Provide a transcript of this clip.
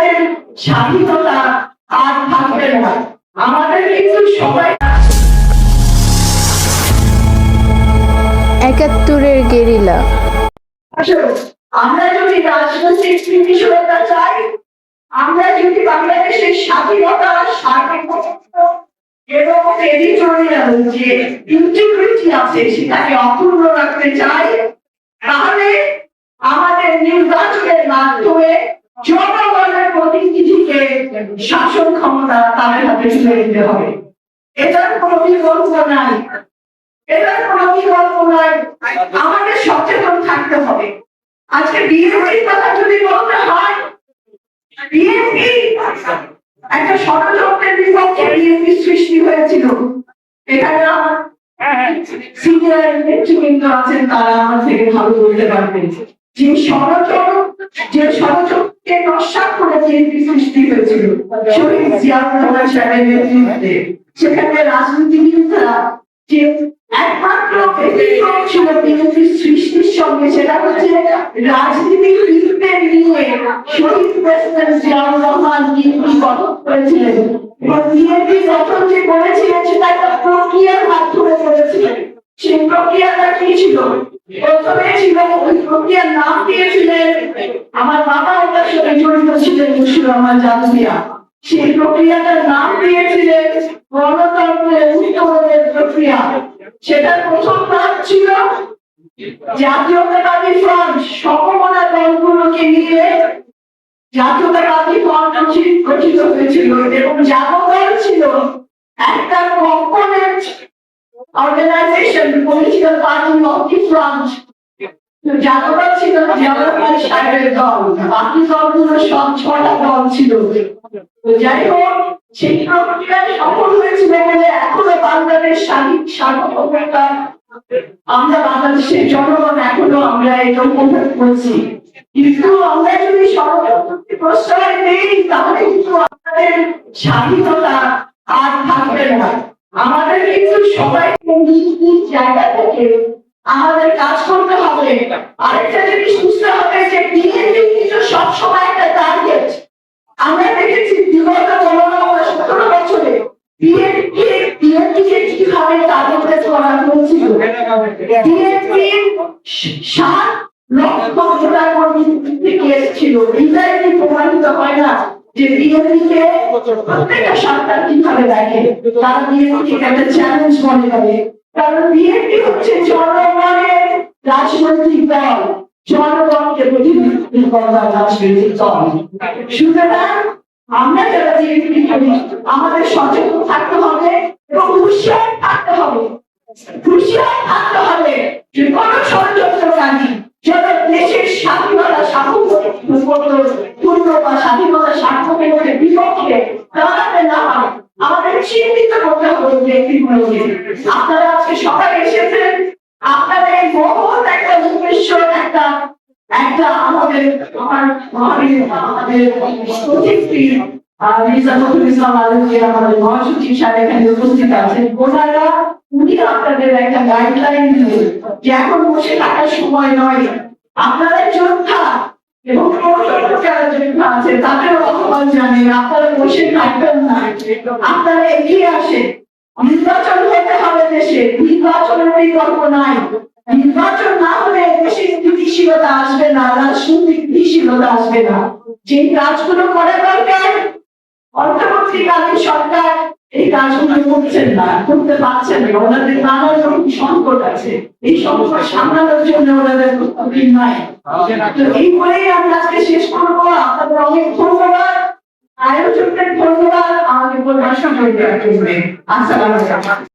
আমাদের স্বাধীনতা আর থাকবে না। আমাদের কিন্তু সবাই একাত্তরের গেরিলা। আমরা যদি রাজনৈতিক স্থিতিশীলতা চাই আমরা যদি বাংলাদেশের স্বাধীনতা সার্বভৌমত্ব এবং টেরিটোরিয়াল যে ইন্টিগ্রিটি আছে সেটাকে অক্ষুণ্ণ রাখতে চাই তাহলে আমাদের নির্বাচনের মাধ্যমে জনগণের প্রতিনিধিকে শাসন ক্ষমতা তাদের হাতে তুলে দিতে হবে। এটার কোনো বিকল্প নাই। এটার কোনো বিকল্প নাই। আমাদের সচেতন থাকতে হবে। আজকে বিএনপির কথা যদি বলতে হয়, বিএনপি একটা ষড়যন্ত্রের বিপক্ষে বিএনপি সৃষ্টি হয়েছিল। এখানে সিনিয়র নেতৃবৃন্দ আছেন, তারা আমার থেকে ভালো বলতে পারবেন। যে ষড়যন্ত্র যে ষড়যন্ত্রকে নস্বাত করে বিএনপি সৃষ্টি হয়েছিল, শহীদ সাহেবের নেতৃত্বে, সেখানে রাজনীতিবিদরা যে একমাত্র ব্যতিক্রম ছিল সৃষ্টির সঙ্গে, সেটা হচ্ছে রাজনীতিবিদদের নিয়ে শহীদ প্রেসিডেন্ট জিয়াউর রহমান বিএনপি গঠন করেছিলেন বিএনপি গঠন যে করেছিলেন, সেটা একটা প্রক্রিয়ার মাধ্যমে করেছিলেন। সেই প্রক্রিয়াটা কি ছিল? প্রথমে ছিল ওই প্রক্রিয়ার নাম দিয়েছিলেন। আমার বাবা ওটার সাথে জড়িত ছিলেন মুশির রহমান জাদুমিয়া সেই প্রক্রিয়াটার নাম দিয়েছিলেন গণতন্ত্রের উত্তরণের প্রক্রিয়া। সেটার প্রথম ধাপ ছিল জাতীয়তাবাদী ফ্রন্ট। সমমনা দলগুলোকে নিয়ে জাতীয়তাবাদী ফ্রন্ট গঠিত হয়েছিল এবং জাতীয় ছিল একটা component organisation political party of the front জাতীয় ছিল জাতীয়তাবাদী সাহেবের দল, বাকি দলগুলো সব ছটা দল ছিল। তো যাই হোক, সেই প্রক্রিয়ায় সফল হয়েছিল বলে এখনও আমরা বাংলাদেশের জনগণ এখনও আমরা এটা করছি কিন্তু আমরা যদি ষড়যন্ত্রকে প্রশ্রয় দেই, তাহলে কিন্তু আমাদের স্বাধীনতা আর থাকবে না। আমাদের কিন্তু নিজ জায়গা থেকে আমাদের কাজ করতে হবে। আরেকটা জিনিস বুঝতে হবে যে বিএনপি কিন্তু সবসময় একটা টার্গেট আমরা দেখেছি বিগত পনেরো সতেরো বছরে বিএনপি সাত লক্ষ ভোটার কর্মী থেকে এসেছিল কি প্রমাণিত হয় না? যে বিএনপি প্রত্যেকটা সরকার কীভাবে দেখে? তারা বিএনপি কে একটা চ্যালেঞ্জ মনে করে। কারণ বিএনপি হচ্ছে জনগণের রাজনৈতিক দল। জনগণকে প্রতিনিধিত্ব করার রাজনৈতিক দল। সুতরাং আমরা যারা বিএনপি করি আমাদের সচেতন থাকতে হবে এবং হুঁশিয়ার থাকতে হবে। হুঁশিয়ার থাকতে হবে সার্বভৌমত্বের বিপক্ষে দাঁড়াতে না হয়, আমাদের চিহ্নিত করতে হবে ব্যক্তিগুলোকে আপনারা আজকে সবাই এসেছেন, আপনাদের এই মহৎ একটা উদ্দেশ্য, একটা একটা আমাদের আমাদের ওনারা, উনি আপনাদের একটা গাইডলাইন যে এখন বসে থাকার সময় নয়। আপনারা যোদ্ধা থাকবেন নির্বাচন দেশে, নির্বাচনের নাই। নির্বাচন না হলে দেশে স্থিতিশীলতা আসবে না, রাজনৈতিক স্থিতিশীলতা আসবে না। যে কাজগুলো করা দরকার অন্তর্বর্তীকালীন সরকার এই কাজগুলো করছেন না, করতে পারছেন না, ওনাদের নানা রকম সংকট আছে। এই সংকট সামলানোর জন্য ওনাদের প্রস্তুতি নাই। এই বলেই আমরা আজকে শেষ করব। আপনাদের অনেক ধন্যবাদ। আয়োজকদের ধন্যবাদ। আমাকে পরিদর্শন করে দেওয়ার জন্য। আসসালামু